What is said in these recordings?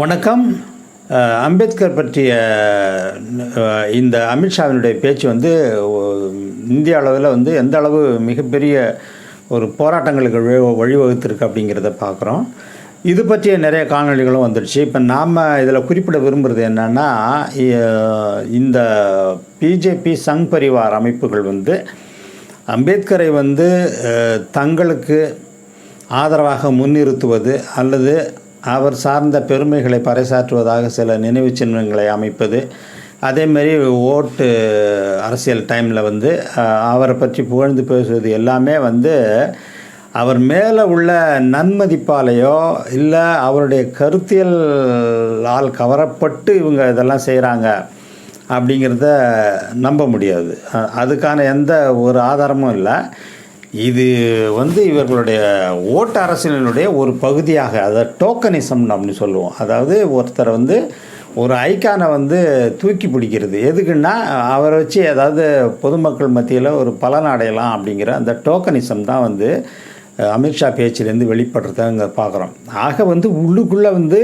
வணக்கம். அம்பேத்கர் பற்றிய இந்த அமித்ஷாவினுடைய பேச்சு வந்து இந்திய அளவில் வந்து எந்த அளவு மிகப்பெரிய ஒரு போராட்டங்களுக்கு வழி- வழிவகுத்திருக்கு அப்படிங்கிறத பார்க்குறோம் இது பற்றிய நிறைய காணொளிகளும் வந்துடுச்சு இப்போ நாம் இதில் குறிப்பிட விரும்புகிறது என்னென்னா இந்த பிஜேபி சங் பரிவார் அமைப்புகள் வந்து அம்பேத்கரை வந்து தங்களுக்கு ஆதரவாக முன்னிறுத்துவது அல்லது அவர் சார்ந்த பெருமைகளை பறைசாற்றுவதாக சில நினைவு சின்னங்களை அமைப்பது. அதேமாரி ஓட்டு அரசியல் டைமில் வந்து அவரை பற்றி புகழ்ந்து பேசுவது எல்லாமே வந்து அவர் மேலே உள்ள நன்மதிப்பாலேயோ இல்லை அவருடைய கருத்தியலால் கவரப்பட்டு இவங்க இதெல்லாம் செய்கிறாங்க அப்படிங்கிறத நம்ப முடியாது. அதுக்கான எந்த ஒரு ஆதாரமும் இல்லை. இது வந்து இவர்களுடைய ஓட்டு அரசியலினுடைய ஒரு பகுதியாக அதை டோக்கனிசம் அப்படின்னு சொல்லுவோம். அதாவது ஒருத்தரை வந்து ஒரு ஐக்கானை வந்து தூக்கி பிடிக்கிறது. எதுக்குன்னா அவரை வச்சு ஏதாவது பொதுமக்கள் மத்தியில் ஒரு பலன் அடையலாம் அப்படிங்கிற அந்த டோக்கனிசம் தான் வந்து அமித்ஷா பேச்சிலேருந்து வெளிப்படுறதாங்க பார்க்குறோம். ஆக வந்து உள்ளுக்குள்ளே வந்து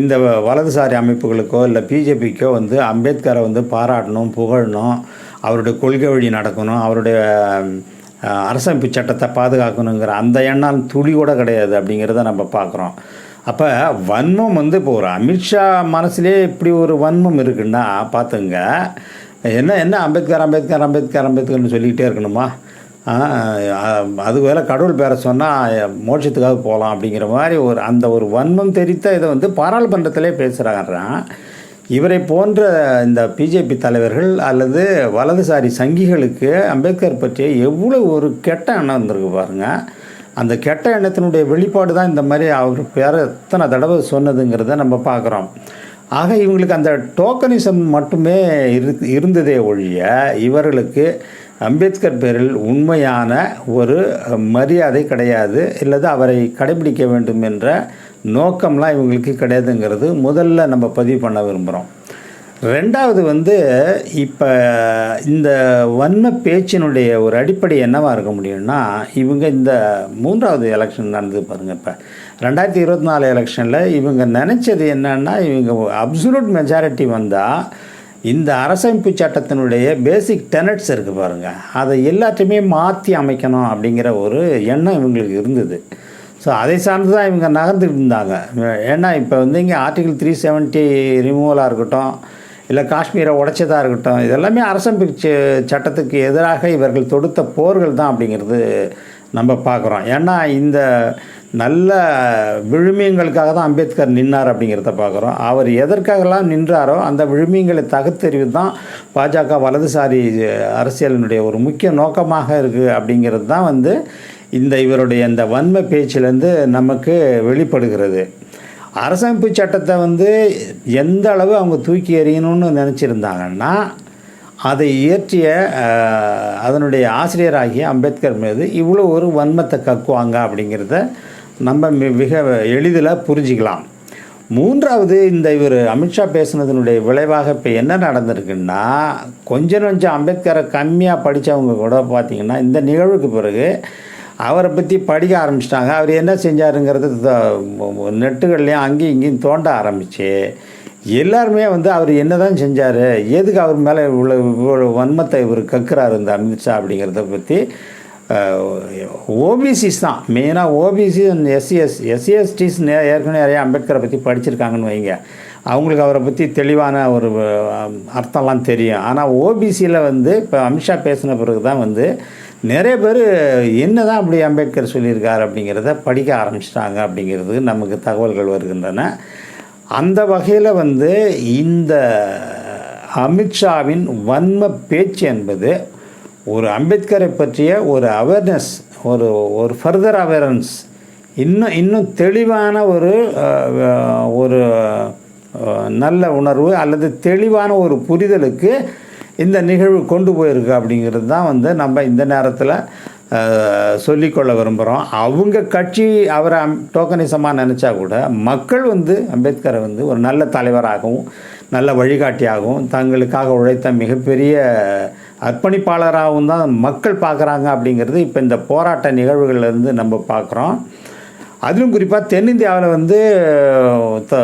இந்த வலதுசாரி அமைப்புகளுக்கோ இல்லை பிஜேபிக்கோ வந்து அம்பேத்கரை வந்து பாராட்டணும் புகழணும். அவருடைய கொள்கை வழி நடக்கணும். அவருடைய அரசமைப்பு சட்டத்தை பாதுகாக்கணுங்கிற அந்த எண்ணம் துளி கூட கிடையாது அப்படிங்கிறத நம்ம பார்க்குறோம். அப்போ வன்மம் வந்து இப்போ ஒரு அமித்ஷா மனசுலேயே இப்படி ஒரு வன்மம் இருக்குன்னா பார்த்துங்க. என்ன என்ன அம்பேத்கர் அம்பேத்கர் அம்பேத்கர் அம்பேத்கர்னு சொல்லிக்கிட்டே இருக்கணுமா? அது வேலை கடவுள் பேரை சொன்னால் மோட்சத்துக்காக போகலாம் அப்படிங்கிற மாதிரி ஒரு அந்த ஒரு வன்மம் தெரித்த இதை வந்து பாராளுமன்றத்திலே பேசுகிறாங்கறான் இவரை போன்ற இந்த பிஜேபி தலைவர்கள் அல்லது வலதுசாரி சங்கிகளுக்கு அம்பேத்கர் பற்றிய எவ்வளோ ஒரு கெட்ட எண்ணம் இருந்திருக்கு பாருங்கள் அந்த கெட்ட எண்ணத்தினுடைய வெளிப்பாடு தான் இந்த மாதிரி அவர் பேர எத்தனை தடவை சொன்னதுங்கிறத நம்ம பார்க்குறோம். ஆக இவங்களுக்கு அந்த டோக்கனிசம் மட்டுமே இரு இருந்ததே ஒழிய இவர்களுக்கு அம்பேத்கர் பேரில் உண்மையான ஒரு மரியாதை கிடையாது. இல்லது அவரை கடைபிடிக்க வேண்டும் என்ற நோக்கம்லாம் இவங்களுக்கு கிடையாதுங்கிறது முதல்ல நம்ம பதிவு பண்ண விரும்புகிறோம் ரெண்டாவது வந்து இப்போ இந்த வன்ம பேச்சினுடைய ஒரு அடிப்படை என்னவாக இருக்க முடியும்னா இவங்க இந்த மூன்றாவது எலெக்ஷன் நடந்தது பாருங்கள் இப்போ. ரெண்டாயிரத்தி இருபத்தி நாலு எலெக்ஷனில் இவங்க நினச்சது என்னன்னா இவங்க அப்சுலூட் மெஜாரிட்டி வந்தால் இந்த அரசமைப்பு சட்டத்தினுடைய பேசிக் டெனட்ஸ் இருக்குது பாருங்கள் அதை எல்லாத்தையுமே மாற்றி அமைக்கணும் அப்படிங்கிற ஒரு எண்ணம் இவங்களுக்கு இருந்தது. ஸோ அதை சார்ந்து தான் இவங்க நகர்ந்துட்டு இருந்தாங்க. ஏன்னா இப்போ வந்து இங்கே ஆர்டிகிள் த்ரீ செவன்ட்டி ரிமூவலாக இருக்கட்டும் இல்லை காஷ்மீரை உடைச்சதாக இருக்கட்டும் இதெல்லாமே அரசமைப்பு சட்டத்துக்கு எதிராக இவர்கள் தொடுத்த போர்கள் தான் அப்படிங்கிறது நம்ம பார்க்குறோம். ஏன்னா இந்த நல்ல விழுமியங்களுக்காக தான் அம்பேத்கர் நின்னார் அப்படிங்கிறத பார்க்குறோம். அவர் எதற்காகலாம் நின்றாரோ அந்த விழுமியங்களை தகுத்தறிவு தான் பாஜக வலதுசாரி அரசியலினுடைய ஒரு முக்கிய நோக்கமாக இருக்குது அப்படிங்கிறது தான் வந்து இந்த இவருடைய இந்த வன்ம பேச்சிலேருந்து நமக்கு வெளிப்படுகிறது. அரசமைப்பு சட்டத்தை வந்து எந்த அளவு அவங்க தூக்கி எறியணும்னு நினச்சிருந்தாங்கன்னா அதை இயற்றிய அதனுடைய ஆசிரியராகிய அம்பேத்கர் மீது இவ்வளோ ஒரு வன்மத்தை கக்குவாங்க அப்படிங்கிறத நம்ம மிக எளிதில் புரிஞ்சிக்கலாம். மூன்றாவது இந்த இவர் அமித்ஷா பேசுனதனுடைய விளைவாக இப்போ என்ன நடந்திருக்குன்னா கொஞ்சம் கொஞ்சம் அம்பேத்கரை கம்மியாக படித்தவங்க கூட பார்த்திங்கன்னா இந்த நிகழ்வுக்கு பிறகு அவரை பற்றி படிக்க ஆரம்பிச்சிட்டாங்க. அவர் என்ன செஞ்சாருங்கிறது நெட்டுகள்லையும் அங்கேயும் இங்கேயும் தோண்ட ஆரம்பிச்சு எல்லாருமே வந்து அவர் என்ன தான் செஞ்சார் எதுக்கு அவர் மேலே இவ்வளோ இவ்வளோ வன்மத்தை இவர் கக்குறாரு இந்த அமித்ஷா அப்படிங்கிறத பற்றி ஓபிசிஸ் தான். மெயினாக ஓபிசி எஸ்சிஎஸ் எஸ்சிஎஸ்டிஸ் ஏற்கனவே நிறைய அம்பேத்கரை பற்றி படிச்சிருக்காங்கன்னு வைங்க. அவங்களுக்கு அவரை பற்றி தெளிவான ஒரு அர்த்தம்லாம் தெரியும். ஆனால் ஓபிசியில் வந்து இப்போ அமித்ஷா பேசின பிறகு தான் வந்து நிறைய பேர் என்ன தான் அப்படி அம்பேத்கர் சொல்லியிருக்கார் அப்படிங்கிறத படிக்க ஆரம்பிச்சிட்டாங்க அப்படிங்கிறது நமக்கு தகவல்கள் வருகின்றன. அந்த வகையில் வந்து இந்த அமித்ஷாவின் வன்ம பேச்சு என்பது ஒரு அம்பேத்கரை பற்றிய ஒரு அவேர்னஸ் ஒரு ஒரு ஃபர்தர் அவேர்னஸ் இன்னும் இன்னும் தெளிவான ஒரு ஒரு நல்ல உணர்வு அல்லது தெளிவான ஒரு புரிதலுக்கு இந்த நிகழ்வு கொண்டு போயிருக்கு அப்படிங்கிறது தான் வந்து நம்ம இந்த நேரத்தில் சொல்லிக்கொள்ள விரும்புகிறோம் அவங்க கட்சி அவரை டோக்கனிசமாக நினச்சா கூட மக்கள் வந்து அம்பேத்கரை வந்து ஒரு நல்ல தலைவராகவும் நல்ல வழிகாட்டியாகவும் தங்களுக்காக உழைத்த மிகப்பெரிய அர்ப்பணிப்பாளராகவும் தான் மக்கள் பார்க்குறாங்க அப்படிங்கிறது இப்போ இந்த போராட்ட நிகழ்வுகள்லேருந்து நம்ம பார்க்குறோம். அதிலும் குறிப்பாக தென்னிந்தியாவில் வந்து த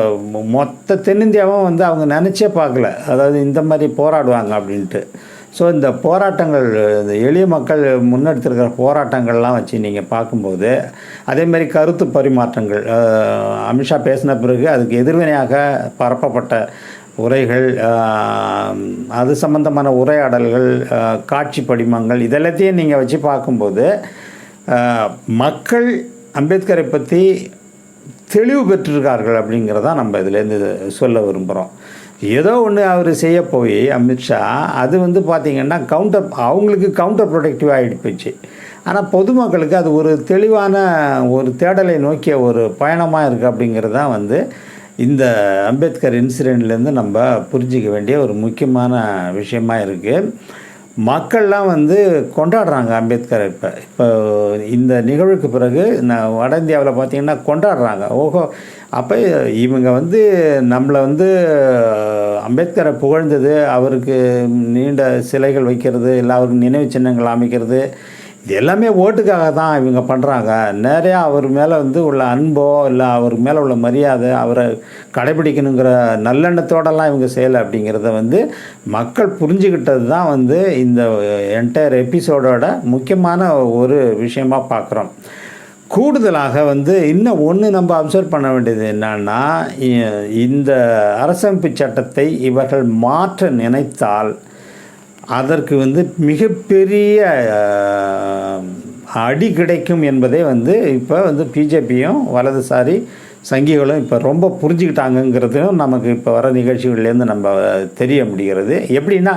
மொத்த தென்னிந்தியாவும் வந்து அவங்க நினச்சே பார்க்கல. அதாவது இந்த மாதிரி போராடுவாங்க அப்படின்ட்டு. ஸோ இந்த போராட்டங்கள் இந்த எளிய மக்கள் முன்னெடுத்திருக்கிற போராட்டங்கள்லாம் வச்சு நீங்கள் பார்க்கும்போது அதே மாதிரி கருத்து பரிமாற்றங்கள் அமித்ஷா பேசின பிறகு அதுக்கு எதிர்வினையாக பரப்பப்பட்ட உரைகள் அது சம்பந்தமான உரையாடல்கள் காட்சி படிமங்கள் இதெல்லாத்தையும் நீங்கள் வச்சு பார்க்கும்போது மக்கள் அம்பேத்கரை பற்றி தெளிவு பெற்றிருக்கார்கள் அப்படிங்கிறதா நம்ம இதுலேருந்து சொல்ல விரும்புகிறோம் ஏதோ ஒன்று அவர் செய்ய போய் அமித்ஷா அது வந்து பார்த்திங்கன்னா கவுண்டர் அவங்களுக்கு கவுண்டர் ப்ரொடக்டிவ் ஆகிட்டு போச்சு. ஆனால் பொதுமக்களுக்கு அது ஒரு தெளிவான ஒரு தேடலை நோக்கிய ஒரு பயணமாக இருக்குது அப்படிங்கிறது தான் வந்து இந்த அம்பேத்கர் இன்சிடெண்ட்லேருந்து நம்ம புரிஞ்சிக்க வேண்டிய ஒரு முக்கியமான விஷயமா இருக்குது மக்கள்லாம் வந்து கொண்டாடுறாங்க அம்பேத்கர் இப்போ. இப்போ இந்த நிகழ்வுக்கு பிறகு நான் வட இந்தியாவில் பார்த்தீங்கன்னா கொண்டாடுறாங்க. ஓஹோ. அப்போ இவங்க வந்து நம்மளை வந்து அம்பேத்கரை புகழ்ந்தது அவருக்கு நீண்ட சிலைகள் வைக்கிறது இல்லை அவருக்கு நினைவு சின்னங்கள் அமைக்கிறது இது எல்லாமே ஓட்டுக்காக தான் இவங்க பண்ணுறாங்க நிறையா அவர் மேலே வந்து உள்ள அன்போ இல்லை அவர் மேலே உள்ள மரியாதை அவரை கடைபிடிக்கணுங்கிற நல்லெண்ணத்தோடலாம் இவங்க செய்யலை அப்படிங்கிறத வந்து மக்கள் புரிஞ்சுக்கிட்டது தான் வந்து இந்த என்டையர் எபிசோடோட முக்கியமான ஒரு விஷயமாக பார்க்குறோம் கூடுதலாக வந்து இன்னும் ஒன்று நம்ம அப்சர்வ் பண்ண வேண்டியது என்னன்னா இந்த அரசமைப்பு சட்டத்தை இவர்கள் மாற்ற நினைத்தால் அதற்கு வந்து மிகப்பெரிய அடி கிடைக்கும் என்பதை வந்து இப்போ வந்து பிஜேபியும் வலதுசாரி சங்கிகளும் இப்போ ரொம்ப புரிஞ்சுக்கிட்டாங்கங்கிறதும் நமக்கு இப்போ வர நிகழ்ச்சிகள்லேருந்து நம்ம தெரிய முடிகிறது. எப்படின்னா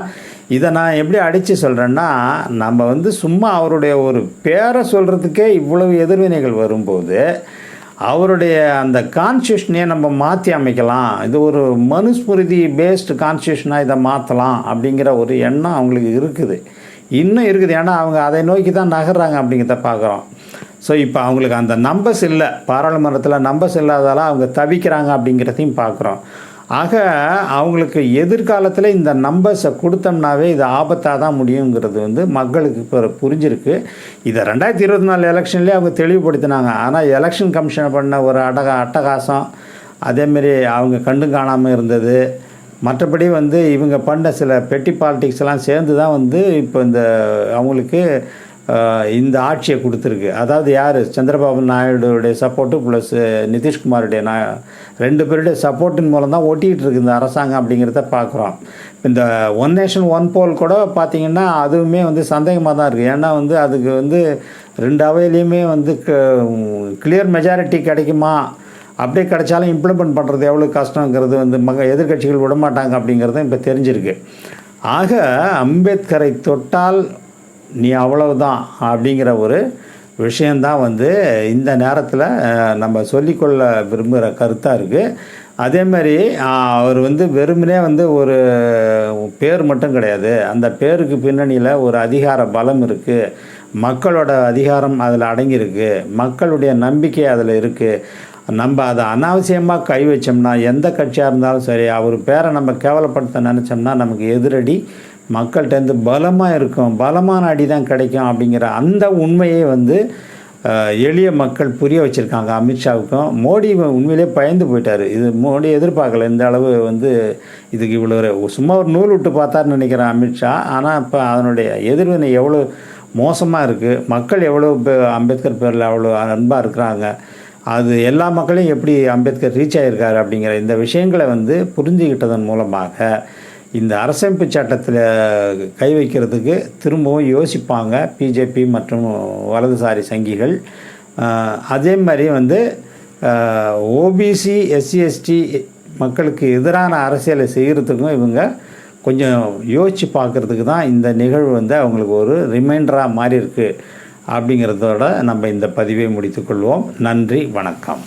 இதை நான் எப்படி அடித்து சொல்கிறேன்னா நம்ம வந்து சும்மா அவருடைய ஒரு பேரை சொல்கிறதுக்கே இவ்வளவு எதிர்வினைகள் வரும்போது அவருடைய அந்த கான்ஸ்டியூஷனையே நம்ம மாற்றி அமைக்கலாம். இது ஒரு மனுஸ்மிருதி பேஸ்டு கான்ஸ்டியூஷனாக இதை மாற்றலாம் அப்படிங்கிற ஒரு எண்ணம் அவங்களுக்கு இருக்குது. இன்னும் இருக்குது. ஏன்னா அவங்க அதை நோக்கி தான் நகர்றாங்க அப்படிங்கிறத பார்க்குறோம். ஸோ இப்போ அவங்களுக்கு அந்த நம்பர்ஸ் இல்லை. பாராளுமன்றத்தில் நம்பர்ஸ் இல்லாதால அவங்க தவிக்கிறாங்க அப்படிங்கிறதையும் பார்க்குறோம். ஆக அவங்களுக்கு எதிர்காலத்தில் இந்த நம்பர்ஸை கொடுத்தோம்னாவே இது ஆபத்தாக தான் முடியுங்கிறது வந்து மக்களுக்கு இப்போ புரிஞ்சிருக்கு. இதை ரெண்டாயிரத்தி இருபத்தி நாலு எலெக்ஷன்லேயே அவங்க தெளிவுபடுத்தினாங்க. ஆனால் எலெக்ஷன் கமிஷன் பண்ண ஒரு அடக அட்டகாசம் அதேமாரி அவங்க கண்டு காணாமல் இருந்தது. மற்றபடி வந்து இவங்க பண்ண சில பெட்டி பாலிடிக்ஸ் எல்லாம் சேர்ந்து தான் வந்து இப்போ இந்த அவங்களுக்கு இந்த ஆட்சியை கொடுத்துருக்கு. அதாவது யார்? சந்திரபாபு நாயுடுடைய சப்போர்ட்டு ப்ளஸ் நிதிஷ்குமாருடைய நா ரெண்டு பேருடைய சப்போர்ட்டின் மூலம் தான் ஒட்டிகிட்டு இருக்கு இந்த அரசாங்கம் அப்படிங்கிறத பார்க்குறோம் இந்த ஒன் நேஷன் ஒன் போல் கூட பார்த்திங்கன்னா அதுவுமே வந்து சந்தேகமாக தான் இருக்குது ஏன்னா வந்து அதுக்கு வந்து ரெண்டு அவையிலையுமே வந்து கிளியர் மெஜாரிட்டி கிடைக்குமா? அப்படியே கிடைச்சாலும் இம்ப்ளிமெண்ட் பண்ணுறது எவ்வளோ கஷ்டங்கிறது வந்து மக எதிர்க்கட்சிகள் விடமாட்டாங்க அப்படிங்கிறதும் இப்போ தெரிஞ்சிருக்கு. ஆக அம்பேத்கரை தொட்டால் நீ அவ்வளவுதான் அப்படிங்கிற ஒரு விஷயந்தான் வந்து இந்த நேரத்தில் நம்ம சொல்லிக்கொள்ள விரும்புகிற கருத்தாக இருக்குது அதே மாதிரி அவர் வந்து வெறுமனே வந்து ஒரு பேர் மட்டும் கிடையாது. அந்த பேருக்கு பின்னணியில் ஒரு அதிகார பலம் இருக்குது மக்களோட அதிகாரம் அதில் அடங்கியிருக்கு. மக்களுடைய நம்பிக்கை அதில் இருக்குது நம்ம அதை அனாவசியமாக கை வச்சோம்னா எந்த கட்சியாக இருந்தாலும் சரி அவர் பேரை நம்ம கேவலப்படுத்த நினச்சோம்னா நமக்கு எதிரடி மக்கள்கிட்டேருந்து பலமாக இருக்கும். பலமான அடி தான் கிடைக்கும் அப்படிங்கிற அந்த உண்மையை வந்து எளிய மக்கள் புரிய வச்சுருக்காங்க அமித்ஷாவுக்கும் மோடி உண்மையிலே பயந்து போயிட்டார். இது மோடி எதிர்பார்க்கல. இந்த அளவு வந்து இதுக்கு இவ்வளோ சும்மா ஒரு நூல் விட்டு பார்த்தாருன்னு நினைக்கிறேன் அமித்ஷா ஆனால் இப்போ அதனுடைய எதிர்வினை எவ்வளோ மோசமாக இருக்குது மக்கள் எவ்வளோ அம்பேத்கர் பேரில் அவ்வளோ அன்பாக இருக்கிறாங்க. அது எல்லா மக்களையும் எப்படி அம்பேத்கர் ரீச் ஆகியிருக்காரு அப்படிங்கிற இந்த விஷயங்களை வந்து புரிஞ்சுக்கிட்டதன் மூலமாக இந்த அரசமைப்பு சட்டத்தில் கை வைக்கிறதுக்கு திரும்பவும் யோசிப்பாங்க பிஜேபி மற்றும் வலதுசாரி சங்கிகள். அதே மாதிரி வந்து ஓபிசி எஸ்சி எஸ்டி மக்களுக்கு எதிரான அரசியலை செய்கிறதுக்கும் இவங்க கொஞ்சம் யோசித்து பார்க்குறதுக்கு தான் இந்த நிகழ்வு வந்து அவங்களுக்கு ஒரு ரிமைண்டராக மாறி இருக்குது அப்படிங்கிறதோட நம்ம இந்த பதிவை முடித்துக்கொள்வோம் நன்றி வணக்கம்.